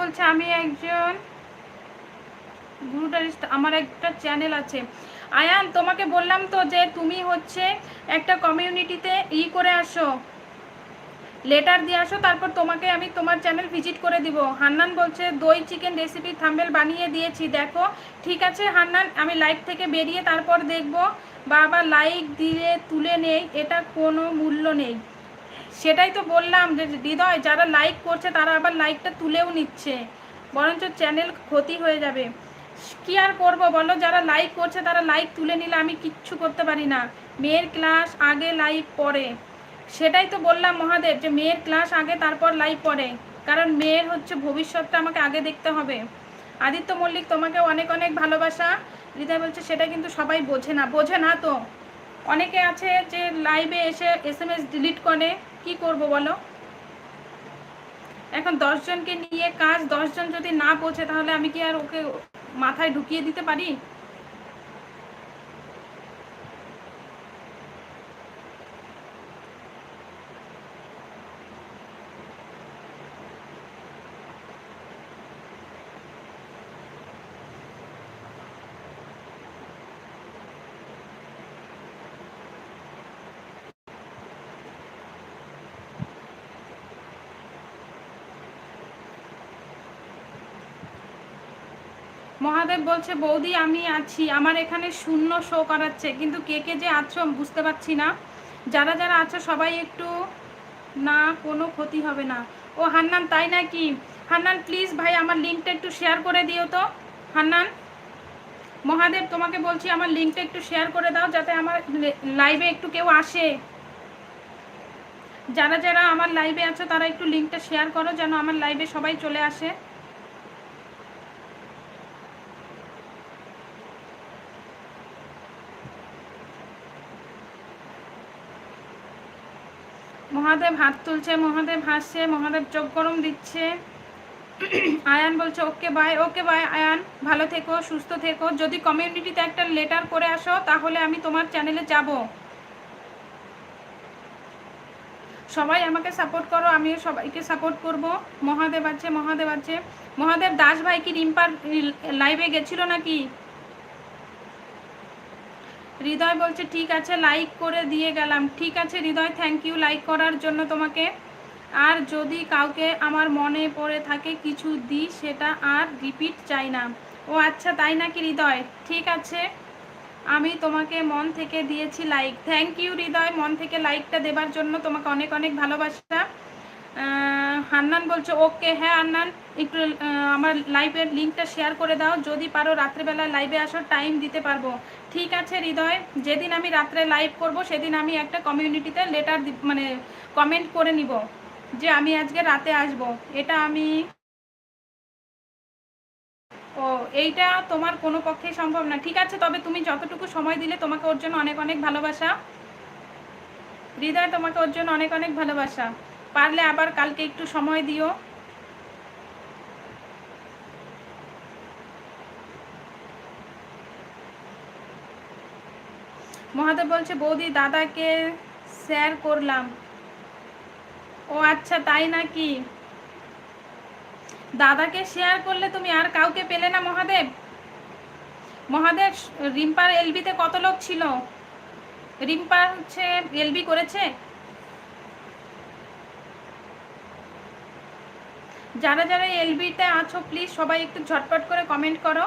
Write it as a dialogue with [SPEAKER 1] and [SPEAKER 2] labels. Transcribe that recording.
[SPEAKER 1] বলছে, আমি একজন গুরুটারিস্ট আমার একটা চ্যানেল আছে। আয়ান, তোমাকে বললাম তো যে তুমি হচ্ছে একটা কমিউনিটিতে ই করে আসো, লেটার দিয়ে আসো, তারপর তোমাকে আমি তোমার চ্যানেল ভিজিট করে দিব। হান্নান বলছে, দই চিকেন রেসিপি থাম্বেল বানিয়ে দিয়েছি, দেখো, ঠিক আছে হান্নান, আমি লাইভ থেকে বেরিয়ে তারপর দেখব, বাবা লাইক দিয়ে তুলে নেই, এটা কোনো মূল্য নেই। সেটাই তো বললাম যে হৃদয়, যারা লাইক করছে তারা আবার লাইকটা তুলেও নিচ্ছে। বরঞ্চ চ্যানেল ক্ষতি হয়ে যাবে। কি আর করব বলো? যারা লাইক করছে তারা লাইক তুলে নিলে আমি কিচ্ছু করতে পারি না। মেয়ের ক্লাস আগে লাইভ পরে সেটাই তো বললাম মহাদেব যে মেয়ের ক্লাস আগে তারপর লাইভ পড়ে। কারণ মেয়ের হচ্ছে ভবিষ্যৎটা আমাকে আগে দেখতে হবে। আদিত্য মল্লিক তোমাকে অনেক অনেক ভালোবাসা। হৃদয় বলছে সেটা কিন্তু সবাই বোঝে না। বোঝে না তো। অনেকে আছে যে লাইভে এসে এস এম এস ডিলিট করে। কি করব বলো? এখন দশজনকে নিয়ে কাজ দশজন যদি না পৌঁছে তাহলে আমি কি আর ওকে মাথায় ঢুকিয়ে দিতে পারি? মহাদেব বলছে, বৌদি, আমি আছি। আমার এখানে শূন্য শো করাচ্ছে। কিন্তু কে কে যে আছো বুঝতে পারছি না। যারা যারা আছো সবাই একটু না, কোনো ক্ষতি হবে না। ও, হান্নান, তাই নাকি? হান্নান প্লিজ ভাই, আমার লিঙ্কটা একটু শেয়ার করে দিও তো। হান্নান, মহাদেব, তোমাকে বলছি, আমার লিঙ্কটা একটু শেয়ার করে দাও, যাতে আমার লাইভে একটু কেউ আসে। যারা যারা আমার লাইভে আছো, তারা একটু লিঙ্কটা শেয়ার করো, যেন আমার লাইভে সবাই চলে আসে। মহাদেব হাত তুলছে, মহাদেব হাসছে, মহাদেব চোখ গরম দিচ্ছে। আয়ান বলছে, okay bye okay bye Ayan. ভালো থেকো, সুস্থ থেকো। যদি কমিউনিটিতে একটা লেটার করে আসো, তাহলে আমি তোমার চ্যানেলে যাব। সবাই আমাকে সাপোর্ট করো, আমিও সবাইকে সাপোর্ট করব। মহাদেব আছে মহাদেব আছে। মহাদেব দাস ভাই কি রিম্পার লাইভে গেছিল নাকি? হৃদয় বলছে, ঠিক আছে লাইক করে দিয়ে গেলাম। ঠিক আছে, হৃদয় থ্যাংক ইউ লাইক করার জন্য তোমাকে। আর যদি কাউকে আমার মনে পড়ে থাকে কিছু দিই, সেটা আর রিপিট চাই না। ও আচ্ছা তাই নাকি হৃদয়? ঠিক আছে, আমি তোমাকে মন থেকে দিয়েছি লাইক থ্যাংক ইউ হৃদয়, মন থেকে লাইকটা দেবার জন্য তোমাকে অনেক অনেক ভালোবাসা। হান্নান বলছে, ওকে হ্যাঁ হান্নান, একটু আমার লাইভের লিঙ্কটা শেয়ার করে দাও, যদি পারো রাত্রেবেলা লাইভে আসার টাইম দিতে পারব। ঠিক আছে হৃদয়, যেদিন আমি রাত্রে লাইভ করব, সেদিন আমি একটা কমিউনিটিতে লেটার মানে কমেন্ট করে নিব, যে আমি আজকে রাতে আসব। এটা আমি, ও, এইটা তোমার কোনো পক্ষেই সম্ভব না। ঠিক আছে, তবে তুমি যতটুকু সময় দিলে তোমাকে ওর জন্য অনেক অনেক ভালোবাসা। হৃদয়, তোমাকে ওর জন্য অনেক অনেক ভালোবাসা। পারলে আবার কালকে একটু সময় দিও। মহাদেব বলছে, বৌদি, দাদাকে শেয়ার করলাম। ও আচ্ছা তাই নাকি? দাদাকে শেয়ার করলে তুমি আর কাউকে পেলে না মহাদেব? মহাদেব, রিম্পার এলবিতে কত লোক ছিল? রিম্পা হচ্ছে, এলবি করেছে? যারা যারা এলবিতে আছো প্লিজ সবাই একটু ঝটপট করে কমেন্ট করো।